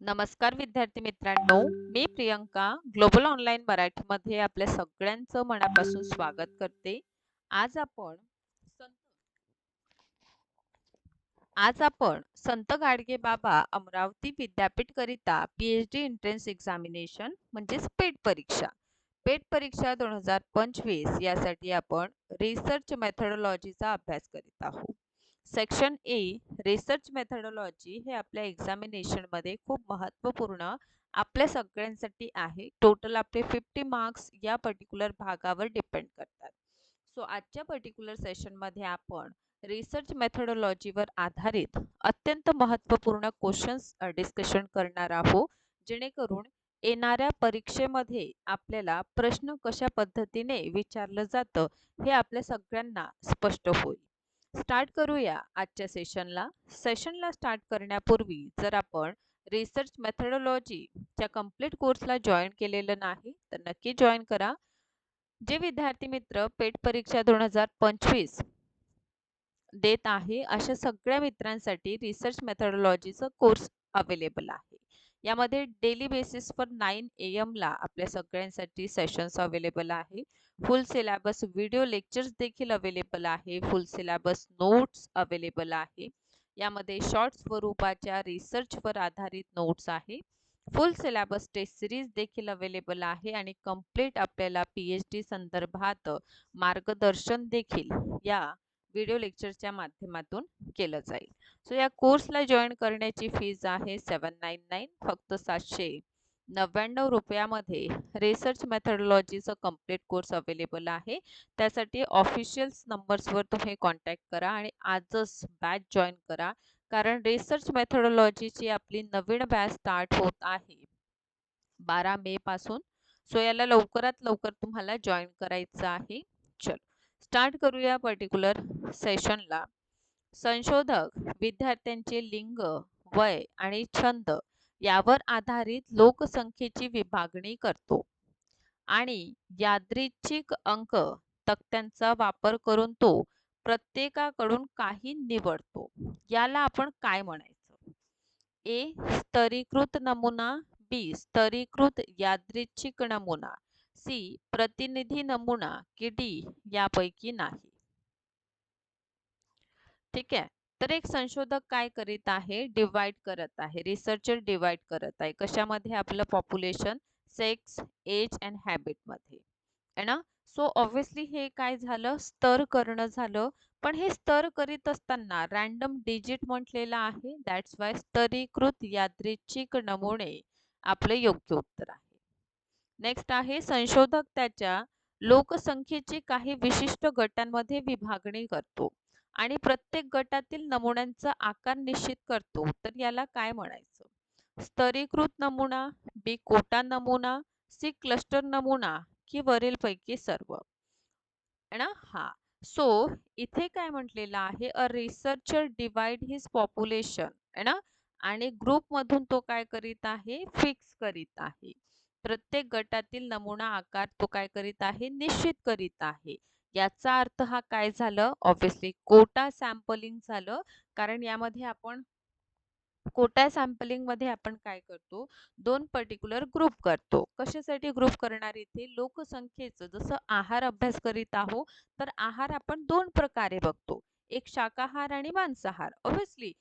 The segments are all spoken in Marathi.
नमस्कार विद्यार्थी मित्रांनो मी प्रियंका ग्लोबल ऑनलाईन मराठीमध्ये आपल्या सगळ्यांचं मनापासून स्वागत करते. आज आपण आज आपण संत गाडगे बाबा अमरावती विद्यापीठ करिता पीएच डी एंट्रन्स एक्झामिनेशन म्हणजेच पेट परीक्षा. पेट परीक्षा दोन हजार पंचवीस यासाठी आपण रिसर्च मेथडॉलॉजीचा अभ्यास करीत आहोत. सेक्शन ए रिसर्च मेथडॉलॉजी हे आपल्या एक्झामिनेशनमध्ये खूप महत्त्वपूर्ण आपल्या सगळ्यांसाठी आहे. टोटल आपले फिफ्टी मार्क्स या पर्टिक्युलर भागावर डिपेंड करतात. सो आजच्या पर्टिक्युलर सेशनमध्ये आपण रिसर्च मेथडॉलॉजीवर आधारित अत्यंत महत्त्वपूर्ण क्वेश्चन्स डिस्कशन करणार आहोत. जेणेकरून येणाऱ्या परीक्षेमध्ये आपल्याला प्रश्न कशा पद्धतीने विचारलं जातं हे आपल्या सगळ्यांना स्पष्ट होईल. स्टार्ट करूया आजच्या सेशनला. सेशनला स्टार्ट करण्यापूर्वी जर आपण रिसर्च मेथडॉलॉजीच्या कंप्लीट कोर्सला जॉईन केलेलं नाही तर नक्की जॉईन करा. जे विद्यार्थी मित्र पेट परीक्षा दोन हजार पंचवीस देत आहे अशा सगळ्या मित्रांसाठी रिसर्च मेथडॉलॉजीचं कोर्स अवेलेबल आहे. यामध्ये डेली बेसिसवर नाईन ए एमला आपल्या सगळ्यांसाठी सेशन्स अवेलेबल आहे. फुल सिलेबस व्हिडिओ लेक्चर्स देखील अवेलेबल आहे. फुल सिलेबस नोट्स अवेलेबल आहे. यामध्ये शॉर्ट स्वरूपाच्या रिसर्चवर आधारित नोट्स आहे. फुल सिलेबस टेस्ट सिरीज देखील अवेलेबल आहे आणि कंप्लीट आपल्याला पी एच डी संदर्भात मार्गदर्शन देखील या व्हिडिओ लेक्चरच्या माध्यमातून केलं जाईल. सो या कोर्सला जॉईन करण्याची फीज आहे सेवन नाईन नाईन फक्त सातशे नव्याण्णव रुपयामध्ये रिसर्च मेथडॉलॉजीचं कंप्लीट कोर्स अवेलेबल आहे. त्यासाठी ऑफिशियल्स नंबर्सवर तुम्ही कॉन्टॅक्ट करा आणि आजच बॅच जॉईन करा. कारण रिसर्च मेथडॉलॉजीची आपली नवीन बॅच स्टार्ट होत आहे बारा मे पासून. सो याला लवकरात लवकर तुम्हाला जॉईन करायचं आहे. चल. स्टार्ट करूया पर्टिक्युलर सेशनला संशोधक विद्यार्थ्यांचे लिंग वय आणि छंद यावर आधारित लोकसंख्येची विभागणी करतो आणि यादृच्छिक अंक तक्त्यांचा वापर करून तो प्रत्येकाकडून काही निवडतो. याला आपण काय म्हणायचं? ए स्तरीकृत नमुना बी स्तरीकृत यादृच्छिक नमुना. सी प्रतिनिधी नमुना की डी यापैकी नाही. ठीक आहे. तर एक संशोधक काय करीत आहे? डिवाइड करत आहे. रिसर्चर डिवाइड करत आहे. कशामध्ये? आपलं पॉप्युलेशन सेक्स एज अँड हॅबिटमध्ये ना? सो ऑब्विसली हे काय झालं? स्तर करणं झालं. पण हे स्तर करीत असताना रॅन्डम डिजिट म्हटलेलं आहे. दॅट्स वाय स्तरीकृत यादृच्छिक नमुने आपले योग्य उत्तर आहे. नेक्स्ट आहे संशोधक त्याच्या लोकसंख्येची काही विशिष्ट गटांमध्ये विभागणी करतो आणि प्रत्येक गटातील नमुन्यांचा आकार निश्चित करतो. तर याला काय म्हणायचं? स्तरीकृत नमुना बी कोटा नमुना सी क्लस्टर नमुना की वरील पैकी सर्व. ना? हा. सो इथे काय म्हटलेलं आहे? A researcher divide his population है ना? आणि ग्रुप मधून तो काय करीत आहे? फिक्स करीत आहे. प्रत्येक गटातील नमुना आकार तो काय करीत आहे? निश्चित करीत आहे. याचा अर्थ हा काय झालं? ऑब्विसली कोटा सॅम्पलिंग झालं. कारण यामध्ये आपण कोटा सॅम्पलिंगमध्ये आपण काय करतो? दोन पर्टिक्युलर ग्रुप करतो. कशासाठी ग्रुप करणार इथे? लोकसंख्येचं. जसं आहार अभ्यास करीत आहो तर आहार आपण दोन प्रकारे बघतो. एक शाकाहार आणि मांसाहार. ऑब्विसली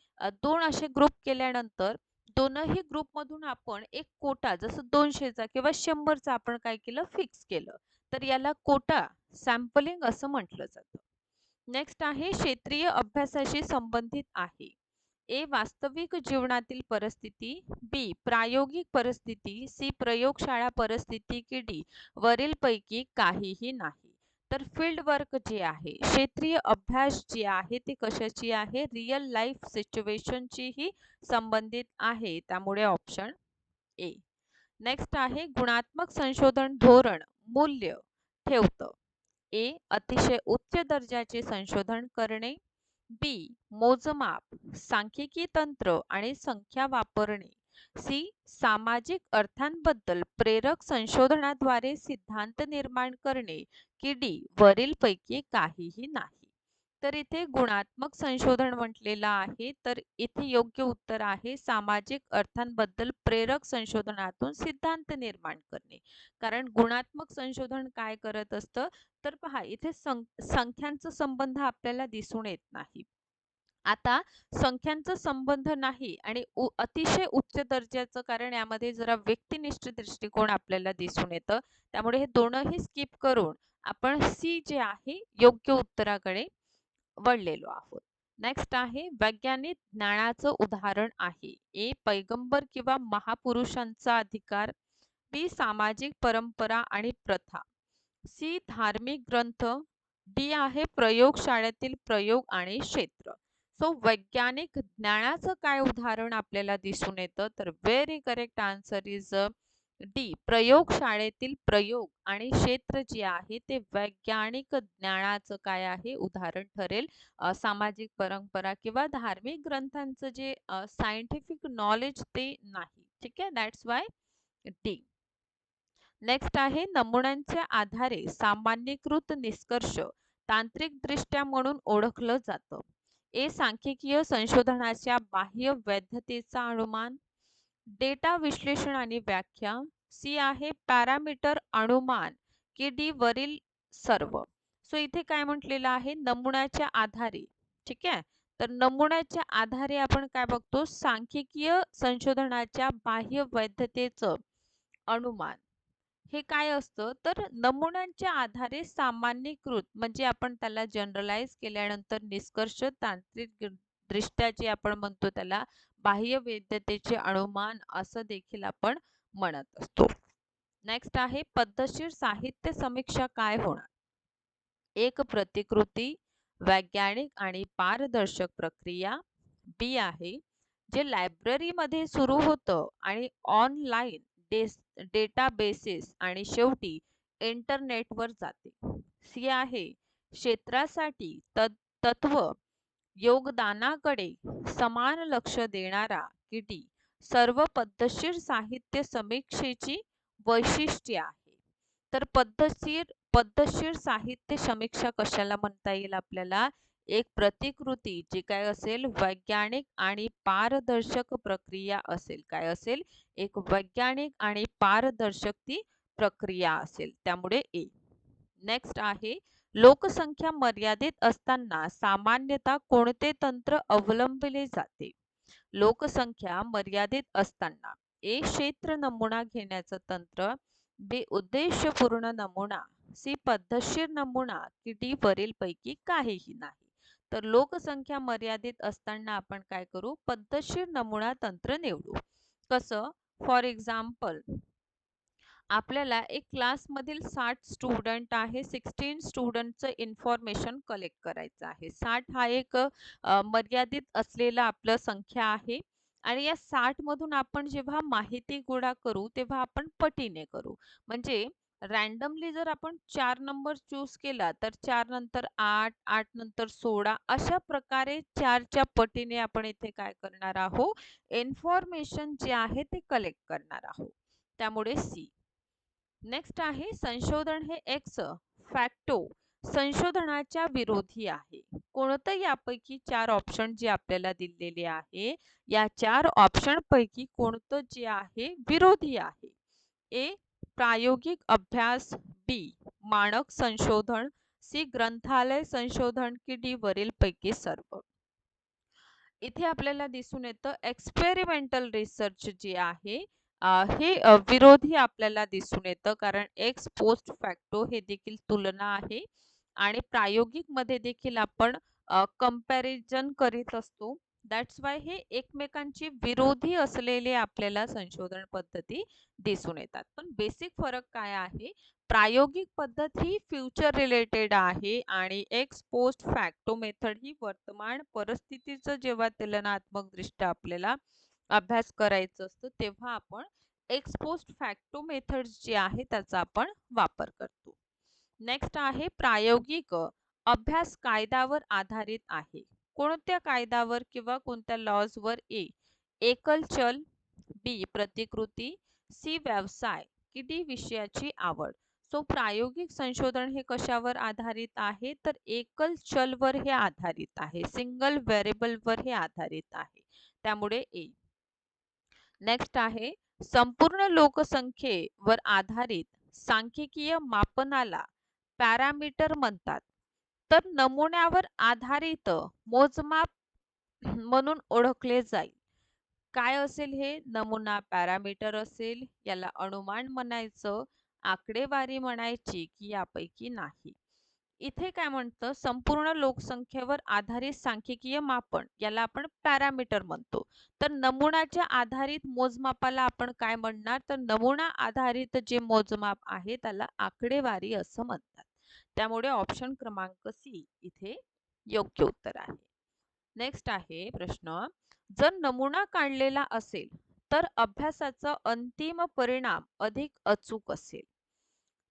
दोन असे ग्रुप केल्यानंतर दोनही ग्रुप मधून आपण एक कोटा जसं दोनशेचा किंवा शंभरचा आपण काय केलं? फिक्स केलं. तर याला कोटा सॅम्पलिंग असं म्हटलं जातं. नेक्स्ट आहे क्षेत्रीय अभ्यासाशी संबंधित आहे. ए वास्तविक जीवनातील परिस्थिती बी प्रायोगिक परिस्थिती सी प्रयोगशाळा परिस्थिती की डी वरील पैकी काहीही नाही. तर फील्ड वर्क जे आहे क्षेत्रीय अभ्यास जे आहे ते कशाची आहे? रिअल लाईफ सिच्युएशनचीही संबंधित आहे. त्यामुळे ऑप्शन ए नेक्स्ट आहे गुणात्मक संशोधन धोरण मूल्य ठेवतं. ए अतिशय उच्च दर्जाचे संशोधन करणे. बी मोजमाप सांख्यिकी तंत्र आणि संख्या वापरणे. सी. सामाजिक अर्थांबद्दल प्रेरक संशोधनाद्वारे सिद्धांत निर्माण करणे की डी. वरील पैकी काहीही नाही. तर इथे गुणात्मक संशोधन म्हटलेलं आहे. तर इथे योग्य उत्तर आहे सामाजिक अर्थांबद्दल प्रेरक संशोधनातून सिद्धांत निर्माण करणे. कारण गुणात्मक संशोधन काय करत असतं? तर पहा इथे संख्यांचा संबंध आपल्याला दिसून येत नाही. आता संख्यांचा संबंध नाही आणि अतिशय उच्च दर्जाचं कारण यामध्ये जरा व्यक्तिनिष्ठ दृष्टिकोन आपल्याला दिसून येतं. त्यामुळे हे दोनही स्किप करून आपण सी जे आहे योग्य उत्तराकडे वळलेलो आहोत. नेक्स्ट आहे वैज्ञानिक ज्ञानाचं उदाहरण आहे. ए पैगंबर किंवा महापुरुषांचा अधिकार. बी सामाजिक परंपरा आणि प्रथा. सी धार्मिक ग्रंथ. डी आहे प्रयोगशाळेतील प्रयोग आणि क्षेत्र. सो वैज्ञानिक ज्ञानाचं काय उदाहरण आपल्याला दिसून येतं? तर very correct answer is D प्रयोगशाळेतील प्रयोग आणि क्षेत्र जे आहे ते वैज्ञानिक ज्ञानाचं काय आहे? उदाहरण ठरेल. सामाजिक परंपरा किंवा धार्मिक ग्रंथांचं जे सायंटिफिक नॉलेज ते नाही. ठीक आहे? दॅट्स वाय डी नेक्स्ट आहे नमुन्यांच्या आधारे सामान्यीकृत निष्कर्ष तांत्रिक दृष्ट्या म्हणून ओळखलं जातं. ए सांख्यिकीय संशोधनाच्या बाह्य वैधतेचा अनुमान डेटा विश्लेषण आणि व्याख्या सी आहे पॅरामीटर अनुमान की डी वरील सर्व. सो इथे काय म्हटलेलं आहे? नमुन्याच्या आधारे. ठीक आहे? तर नमुन्याच्या आधारे आपण काय बघतो? सांख्यिकीय संशोधनाच्या बाह्य वैधतेचं अनुमान. हे काय असतं? तर नमुन्यांच्या आधारे सामान्यीकृत म्हणजे आपण त्याला जनरलाइज केल्यानंतर निष्कर्ष तांत्रिक दृष्ट्या जे आपण म्हणतो त्याला बाह्य वैधतेचे अनुमान असं देखील आपण म्हणत असतो. नेक्स्ट आहे पद्धतशीर साहित्य समीक्षा काय होणार? एक प्रतिकृती वैज्ञानिक आणि पारदर्शक प्रक्रिया. बी आहे जे लायब्ररीमध्ये सुरू होतं आणि ऑनलाईन डेटा बेसिस आणि शेवटी इंटरनेटवर जाते. सी आहे क्षेत्रासाठी तत्व योगदानाकडे समान लक्ष देणारा किटी सर्व पद्धतशीर साहित्य समीक्षेची वैशिष्ट्ये आहे. तर पद्धतशीर पद्धतशीर साहित्य समीक्षा कशाला म्हणता येईल आपल्याला? एक प्रतिकृती जी काय असेल वैज्ञानिक आणि पारदर्शक प्रक्रिया असेल. काय असेल? एक वैज्ञानिक आणि पारदर्शक ती प्रक्रिया असेल. त्यामुळे ए. नेक्स्ट आहे लोकसंख्या मर्यादित असताना सामान्यतः कोणते तंत्र अवलंबले जाते? लोकसंख्या मर्यादित असताना. ए. क्षेत्र नमुना घेण्याचं तंत्र बी. उद्देशपूर्ण नमुना सी. पद्धतशीर नमुना की डी. वरील पैकी काहीही नाही. तर लोकसंख्या मर्यादित असताना आपण काय करू? पद्धतशीर नमुना तंत्र निवडू. कसं? फॉर एक्झाम्पल आपल्याला एक क्लासमधील साठ स्टुडंट आहे. सिक्स्टीन स्टुडंटचं इन्फॉर्मेशन कलेक्ट करायचं आहे. साठ हा एक मर्यादित असलेला आपलं संख्या आहे. आणि या साठ मधून आपण जेव्हा माहिती गोळा करू तेव्हा आपण पटीने करू. म्हणजे रॅन्डमली जर आपण चार नंबर चूज केला तर चार नंतर आठ आठ नंतर सोळा अशा प्रकारे चारच्या पटीने आपण इथे काय करणार आहोत? इन्फॉर्मेशन जे आहे ते कलेक्ट करणार आहोत. त्यामुळे सी नेक्स्ट आहे संशोधन हे एक्स फॅक्टो. संशोधनाच्या विरोधी आहे. कोणतं यापैकी चार ऑप्शन जे आपल्याला दिलेले आहे या चार ऑप्शन पैकी कोणतं जे आहे विरोधी आहे? ए प्रायोगिक अभ्यास बी मानक संशोधन. सी. ग्रंथालय संशोधन. की डी वरील पैकी सर्व. इथे आपल्याला दिसून येतं एक्सपेरिमेंटल रिसर्च जे आहे हे विरोधी आपल्याला दिसून येतं. कारण एक्स पोस्ट फॅक्टो हे देखील तुलना आहे. आणि प्रायोगिकमध्ये देखील आपण कंपॅरिझन करीत असतो. दॅट्स वाय हे एकमेकांची विरोधी असलेले आपल्याला संशोधन पद्धती दिसून येतात. पण बेसिक फरक काय आहे? प्रायोगिक पद्धत ही फ्युचर रिलेटेड आहे आणि एक्स पोस्ट फॅक्टो मेथड ही वर्तमान परिस्थितीचं जेव्हा तुलनात्मक दृष्ट्या आपल्याला अभ्यास करायचं असतं तेव्हा आपण एक्सपोस्ट फॅक्टो मेथड जे आहे त्याचा आपण वापर करतो. नेक्स्ट आहे प्रायोगिक अभ्यास कायद्यावर आधारित आहे. कोणत्या कायद्यावर किंवा कोणत्या लॉजवर ए एकल चल बी प्रतिकृती सी व्यवसाय. की डी विषयाची आवड. सो प्रायोगिक संशोधन हे कशावर आधारित आहे? तर एकल चलवर हे आधारित आहे. सिंगल व्हेरिएबलवर हे आधारित आहे. त्यामुळे ए नेक्स्ट आहे संपूर्ण लोकसंख्येवर आधारित सांख्यिकीय मापनाला पॅरामीटर म्हणतात. तर नमुन्यावर आधारित मोजमाप म्हणून ओळखले जाईल. काय असेल हे? नमुना पॅरामीटर असेल. याला अनुमान म्हणायचं आकडेवारी म्हणायची की यापैकी नाही. इथे काय म्हणतं? संपूर्ण लोकसंख्येवर आधारित सांख्यिकीय मापन याला आपण पॅरामीटर म्हणतो. तर नमुनाच्या आधारित मोजमापाला आपण काय म्हणणार? तर नमुना आधारित जे मोजमाप आहे त्याला आकडेवारी असं म्हणतात. त्यामुळे ऑप्शन क्रमांक सी इथे योग्य उत्तर आहे. नेक्स्ट आहे प्रश्न जर नमुना काढलेला असेल तर अभ्यासाचा अंतिम परिणाम अधिक अचूक असेल.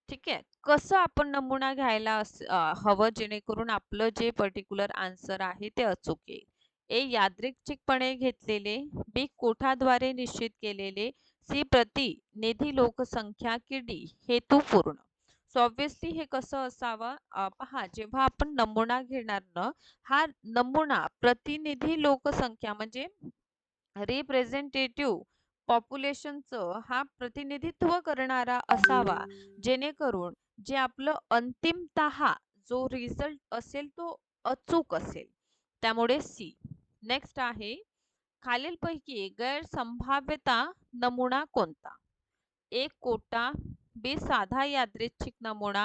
ठीक आहे? कसं आपण नमुना घ्यायला हवं? जेणेकरून आपलं जे पर्टिक्युलर आन्सर आहे ते अचूक येईल. ए यादृच्छिकपणे घेतलेले बी कोठाद्वारे निश्चित केलेले सी प्रति निधी लोकसंख्या की डी सो ऑब्विसली हे कसं असावं? पहा जेव्हा आपण नमुना घेणार ना हा नमुना प्रतिनिधी लोकसंख्या म्हणजे रिप्रेझेंटेटिव्ह पॉप्युलेशनचं हा प्रतिनिधित्व करणारा असावा. जेणेकरून जे आपलं अंतिमतः जो रिझल्ट असेल तो अचूक असेल. त्यामुळे सी नेक्स्ट आहे खालीलपैकी गैरसंभाव्यता नमुना कोणता? एक कोटा बी साधा यादृच्छिक नमुना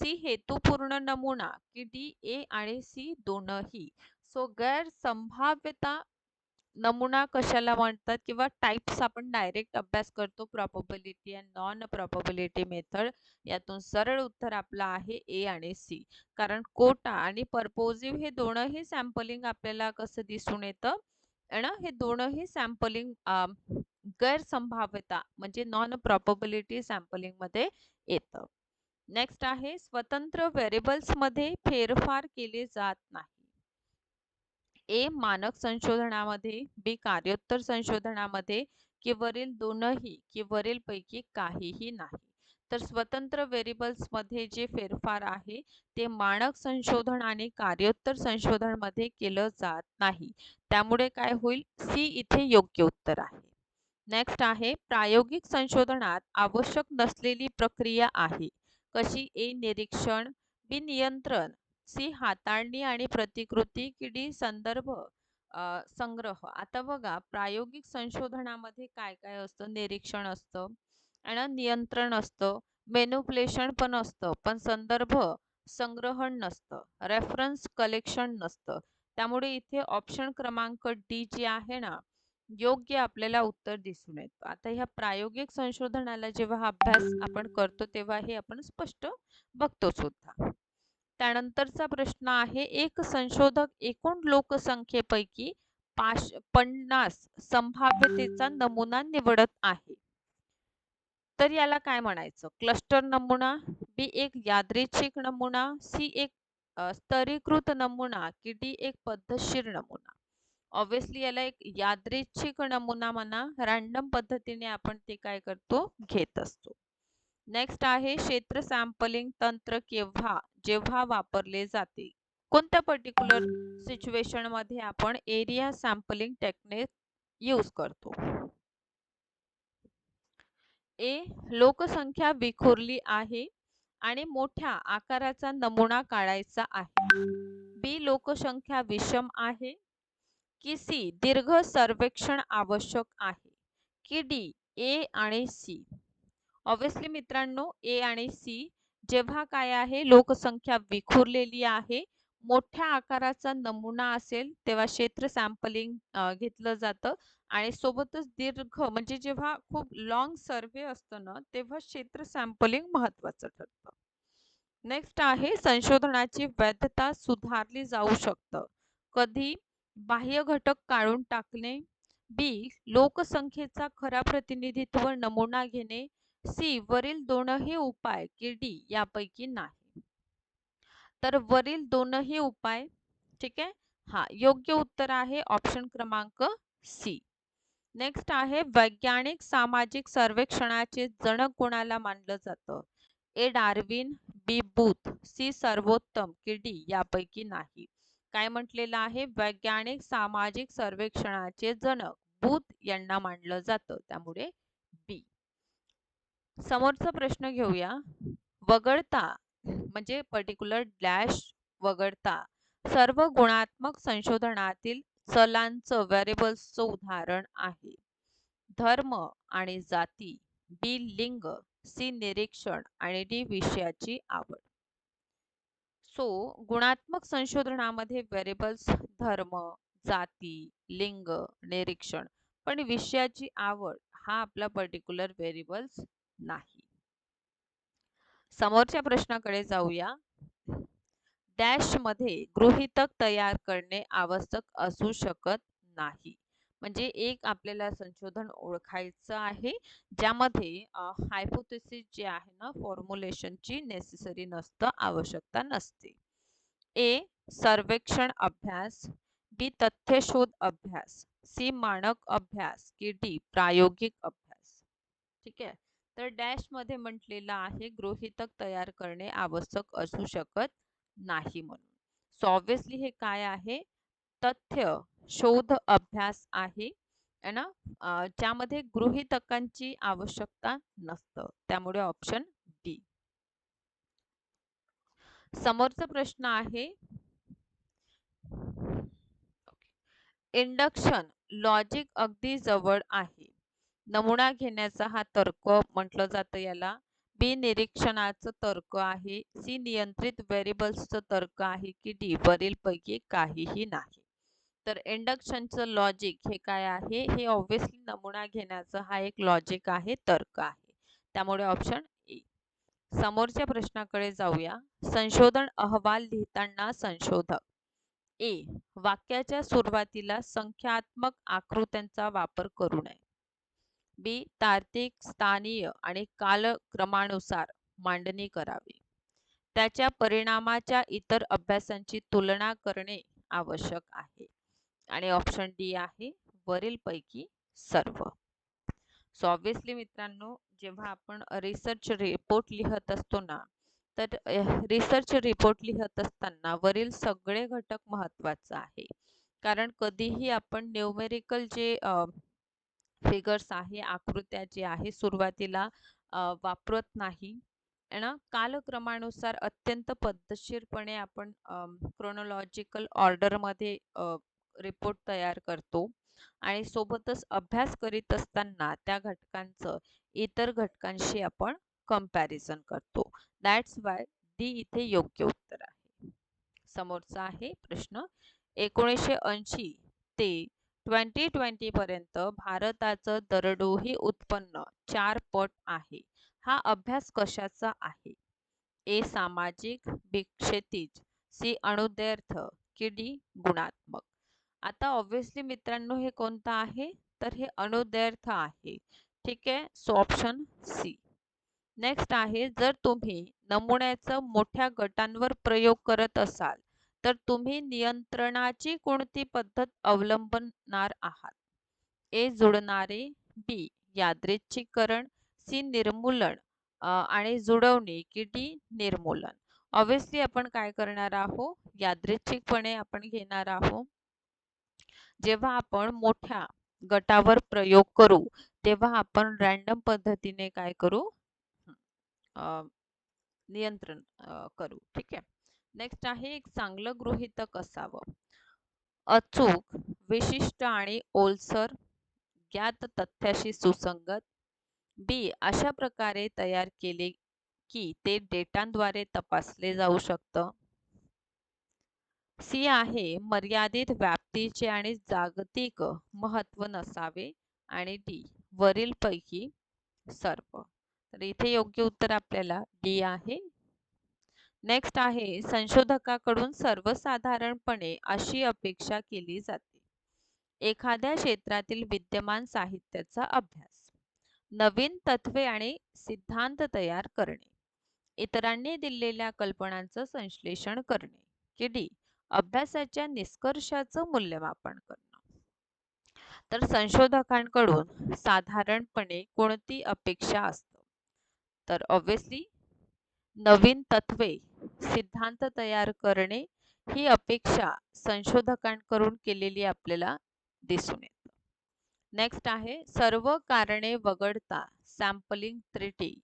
सी हेतुपूर्ण नमुना की डी ए आणि सी दोनही. सो गैरसंभाव्यता नमुना कशाला म्हणतात किंवा टाइप्स आपण डायरेक्ट अभ्यास करतो probability and non probability method यातून सरळ उत्तर आपलं आहे ए आणि सी. कारण कोटा आणि पर्पोजिव्ह हे दोनही सॅम्पलिंग आपल्याला कसं दिसून येतं? ना हे दोनही सॅम्पलिंग गैरसंभाव्यता म्हणजे नॉन प्रॉपबिलिटी सॅम्पलिंगमध्ये येतं. नेक्स्ट आहे स्वतंत्र व्हेरिएबल्समध्ये फेरफार केले जात नाही. ए मानक संशोधनामध्ये बी कार्योत्तर संशोधनामध्ये कि वरील दोनही कि वरील पैकी काहीही नाही. तर स्वतंत्र व्हेरिएबल्समध्ये जे फेरफार आहे ते मानक संशोधन आणि कार्योत्तर संशोधनमध्ये केलं जात नाही. त्यामुळे काय होईल? सी इथे योग्य उत्तर आहे. नेक्स्ट आहे प्रायोगिक संशोधनात आवश्यक नसलेली प्रक्रिया आहे. कशी? ए निरीक्षण बी नियंत्रण सी हाताळणी आणि प्रतिकृती की डी संदर्भ संग्रह. आता बघा प्रायोगिक संशोधनामध्ये काय काय असतं? निरीक्षण असतं आणि नियंत्रण असतं मेनुप्लेशन पण असतं पण संदर्भ संग्रहण नसतं रेफरन्स कलेक्शन नसतं. त्यामुळे इथे ऑप्शन क्रमांक डी जे आहे ना योग्य आपल्याला उत्तर दिसून येतं. आता ह्या प्रायोगिक संशोधनाला जेव्हा अभ्यास आपण करतो तेव्हा हे आपण स्पष्ट बघतो सुद्धा. त्यानंतरचा प्रश्न आहे एक संशोधक एकूण लोकसंख्येपैकी पाच पन्नास संभाव्यतेचा नमुना निवडत आहे. तर याला काय म्हणायचं? क्लस्टर नमुना बी एक यादृच्छिक नमुना सी एक स्तरीकृत नमुना की डी एक पद्धतशीर नमुना. ऑब्विसली याला एक यादृच्छिक नमुना म्हणा रॅन्डम पद्धतीने आपण ते काय करतो? घेत असतो. नेक्स्ट आहे क्षेत्र सॅम्पलिंग तंत्र केव्हा जेव्हा वापरले जाते? कोणत्या पर्टिक्युलर सिच्युएशनमध्ये आपण एरिया सॅम्पलिंग टेक्निक यूज करतो? ए लोकसंख्या विखुरली आहे आणि मोठ्या आकाराचा नमुना काढायचा आहे. बी लोकसंख्या विषम आहे की सी दीर्घ सर्वेक्षण आवश्यक आहे. की डी ए आणि सी. ऑब्विसली मित्रांनो ए आणि सी जेव्हा काय आहे लोकसंख्या विखुरलेली आहे मोठ्या आकाराचा नमुना असेल तेव्हा क्षेत्र सॅम्पलिंग घेतलं जातं आणि सोबतच दीर्घ म्हणजे जेव्हा खूप लॉंग सर्वे असतं ना तेव्हा क्षेत्र सॅम्पलिंग महत्वाचं ठरतं. नेक्स्ट आहे संशोधनाची वैधता सुधारली जाऊ शकतं. कधी? बाह्य घटक काढून टाकणे. बी लोकसंख्येचा खरा प्रतिनिधित्व नमुना घेणे. सी वरील दोनही उपाय की डी यापैकी नाही. तर वरील दोनही उपाय ठीक आहे? हा योग्य उत्तर आहे ऑप्शन क्रमांक सी. नेक्स्ट आहे वैज्ञानिक सामाजिक सर्वेक्षणाचे जनक कोणाला मानलं जातं? A Darwin B Booth C सर्वोत्तम की डी यापैकी नाही. काय म्हटलेलं आहे? वैज्ञानिक सामाजिक सर्वेक्षणाचे जनक. बूथ यांना मानलं जातं. त्यामुळे बी. समोरचा प्रश्न घेऊया. वगळता म्हणजे पर्टिक्युलर डॅश वगळता सर्व गुणात्मक संशोधनातील चलांचं व्हेरिएबल्सचं उदाहरण आहे. धर्म आणि जाती बी लिंग सी निरीक्षण आणि डी विषयाची आवड. सो गुणात्मक संशोधनामध्ये व्हेरिएबल्स धर्म जाती लिंग निरीक्षण पण विषयाची आवड हा आपला पर्टिक्युलर व्हेरिएबल्स नाही. समोरच्या प्रश्नाकडे जाऊया. डॅशमध्ये गृहितक तयार करणे आवश्यक असू शकत नाही. म्हणजे एक आपल्याला संशोधन ओळखायचं आहे ज्यामध्ये हायपोथेसिस जे आहे ना फॉर्म्युलेशनची नेसेसरी नसतं आवश्यकता नसते. ए सर्वेक्षण अभ्यास बी तथ्यशोध अभ्यास सी मानक अभ्यास की डी प्रायोगिक अभ्यास. ठीक आहे? तर डॅशमध्ये म्हटलेलं आहे गृहितक तयार करणे आवश्यक असू शकत नाही म्हणून. सो ऑब्विसली हे काय आहे? तथ्य. शोध अभ्यास आहे ना? ज्यामध्ये गृहितकांची आवश्यकता नसतं. त्यामुळे ऑप्शन डी समोरचा प्रश्न आहे इंडक्शन लॉजिक अगदी जवळ आहे. नमुना घेण्याचा हा तर्क म्हटलं जातं याला. बी निरीक्षणाचं तर्क आहे. सी नियंत्रित व्हेरिएबल्सचं तर्क आहे की डी वरील पैकी काहीही नाही. तर इंडक्शनचं लॉजिक हे काय आहे? हे ऑब्व्हियसली नमुना घेण्याचं हा एक लॉजिक आहे तर्क आहे. त्यामुळे ऑप्शन ए समोरच्या प्रश्नाकडे जाऊया. संशोधन अहवाल लिहिताना संशोधक. ए वाक्याच्या सुरुवातीला संख्यात्मक आकृत्यांचा वापर करू नये. बी तार्किक स्थानीय आणि कालक्रमानुसार मांडणी करावी. त्याच्या परिणामाच्या इतर अभ्यासांची तुलना करणे आवश्यक आहे. आणि ऑप्शन डी आहे वरीलपैकी सर्व. सो ऑब्विसली मित्रांनो जेव्हा आपण रिसर्च रिपोर्ट लिहत असतो ना तर रिसर्च रिपोर्ट लिहत असताना वरील सगळे घटक महत्वाचं आहे. कारण कधीही आपण न्यूमेरिकल जे फिगर्स आहे आकृत्या जे आहे सुरुवातीला वापरत नाही ना? कालक्रमानुसार अत्यंत पद्धतशीरपणे आपण क्रोनोलॉजिकल ऑर्डरमध्ये रिपोर्ट तयार करतो. आणि सोबतच अभ्यास करीत असताना त्या घटकांचं इतर घटकांशी आपण कंपॅरिझन करतो. दॅट्स वाय डी इथे योग्य उत्तर आहे. समोरचा आहे प्रश्न. एकोणीसशे ऐंशी ते ट्वेंटी ट्वेंटी पर्यंत भारताचं दरडोही उत्पन्न चार पट आहे. हा अभ्यास कशाचा आहे? ए सामाजिक बी क्षितिज सी अणुदैर्थ की डी गुणात आता ऑब्व्हियसली मित्रांनो हे कोणतं आहे? तर हे अनुद्यर्थ आहे. ठीक आहे? सो ऑप्शन सी नेक्स्ट आहे जर तुम्ही नमुन्याचं मोठ्या गटांवर प्रयोग करत असाल तर तुम्ही नियंत्रणाची कोणती पद्धत अवलंबणार आहात? ए जुळणारे बी यादृच्छीकरण सी निर्मूलन आणि जुडवणे की डी निर्मूलन. ऑब्व्हियसली आपण काय करणार आहोत? यादृच्छिकपणे आपण घेणार आहोत. जेव्हा आपण मोठ्या गटावर प्रयोग करू तेव्हा आपण रॅन्डम पद्धतीने काय करू? नियंत्रण करू. ठीक आहे. नेक्स्ट आहे एक चांगलं गृहितक असावं. अचूक विशिष्ट आणि ओलसर ज्ञात तथ्याशी सुसंगत बी अशा प्रकारे तयार केले की ते डेटांद्वारे तपासले जाऊ शकतं. सी आहे मर्यादित व्याप व्यक्तीचे आणि जागतिक महत्त्व नसावे आणि डी वरील पैकी सर्व. तर इथे योग्य उत्तर आपल्याला डी आहे. नेक्स्ट आहे संशोधकाकडून सर्वसाधारणपणे अशी अपेक्षा केली जाते. एखाद्या क्षेत्रातील विद्यमान साहित्याचा अभ्यास नवीन तत्वे आणि सिद्धांत तयार करणे इतरांनी दिलेल्या कल्पनांचं संश्लेषण करणे की डी अभ्यासाच्या निष्कर्षाचं मूल्यमापन करणं. तर संशोधकांकडून साधारणपणे कोणती अपेक्षा असते? तर ऑब्विसली नवीन तत्वे सिद्धांत तयार करणे ही अपेक्षा संशोधकांकडून केलेली आपल्याला दिसून येते. नेक्स्ट आहे सर्व कारणे वगळता सॅम्पलिंग त्रुटी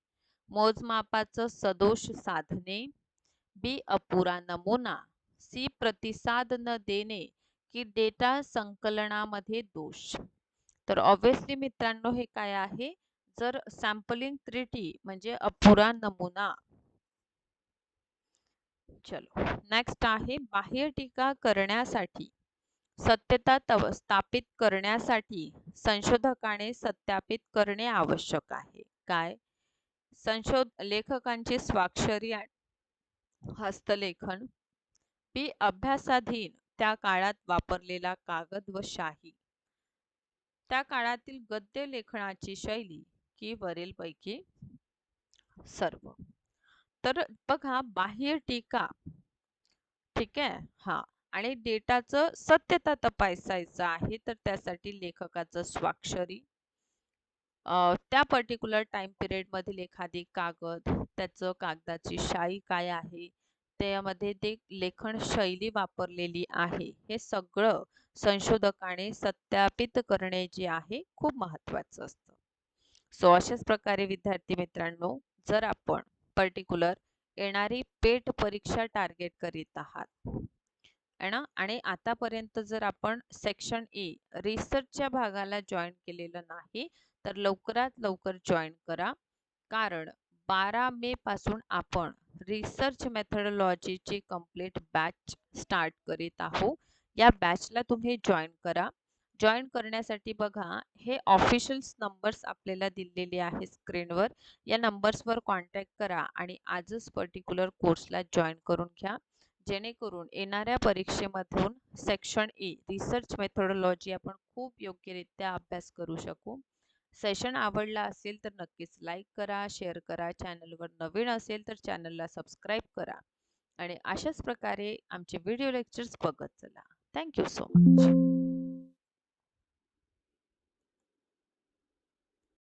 मोजमापाचं सदोष साधने बी अपुरा नमुना सी प्रतिसाद न देणे की डेटा संकलनामध्ये दोष? तर ऑब्व्हियसली मित्रांनो हे काय आहे? जर सॅम्पलिंग त्रुटी म्हणजे अपुरा नमुना. चलो नेक्स्ट आहे बाह्य टीका करण्यासाठी. सत्यता स्थापित करण्यासाठी संशोधकाने सत्यापित करणे आवश्यक आहे. काय? संशोध लेखकांची स्वाक्षरी हस्तलेखन. बी अभ्यासाधीन त्या काळात वापरलेला कागद व शाही. त्या काळातील गद्य लेखनाची शैली की वरीलपैकी सर्व. तर बघा बाह्य टीका. ठीक आहे? हा. आणि डेटाचं सत्यता तपासायचं आहे तर त्यासाठी लेखकाचं स्वाक्षरी. त्या पर्टिक्युलर टाइम पिरियड मधील एखादी कागद त्याचं कागदाची शाई काय आहे? त्यामध्ये ते लेखन शैली वापरलेली आहे. हे सगळं संशोधकाने सत्यापित करणे जे आहे खूप महत्वाचं असतं. सो अशाच प्रकारे विद्यार्थी मित्रांनो जर आपण पर्टिक्युलर येणारी पेट परीक्षा टार्गेट करीत आहात ना? आणि आतापर्यंत जर आपण सेक्शन ए रिसर्चच्या भागाला जॉईन केलेलं नाही तर लवकरात लवकर जॉईन करा. कारण बारा मे पासून आपण रिसर्च मेथडॉलॉजीची कंप्लीट बॅच स्टार्ट करीत आहो या बॅचला तुम्ही जॉईन करा. जॉईन करण्यासाठी बघा हे ऑफिशियल्स नंबर्स आपल्याला दिलेले आहे स्क्रीनवर या नंबर्सवर कॉन्टॅक्ट करा आणि आजच पर्टिक्युलर कोर्सला जॉईन करून घ्या. जेणेकरून येणाऱ्या परीक्षेमधून सेक्शन ए रिसर्च मेथडॉलॉजी आपण खूप योग्यरित्या अभ्यास करू शकू. सेशन आवडला असेल तर नक्कीच लाईक करा शेअर करा चॅनलवर नवीन असेल तर चॅनलला सबस्क्राईब करा. आणि अशाच प्रकारे आमचे व्हिडिओ लेक्चर्स बघत चला. Thank you so much.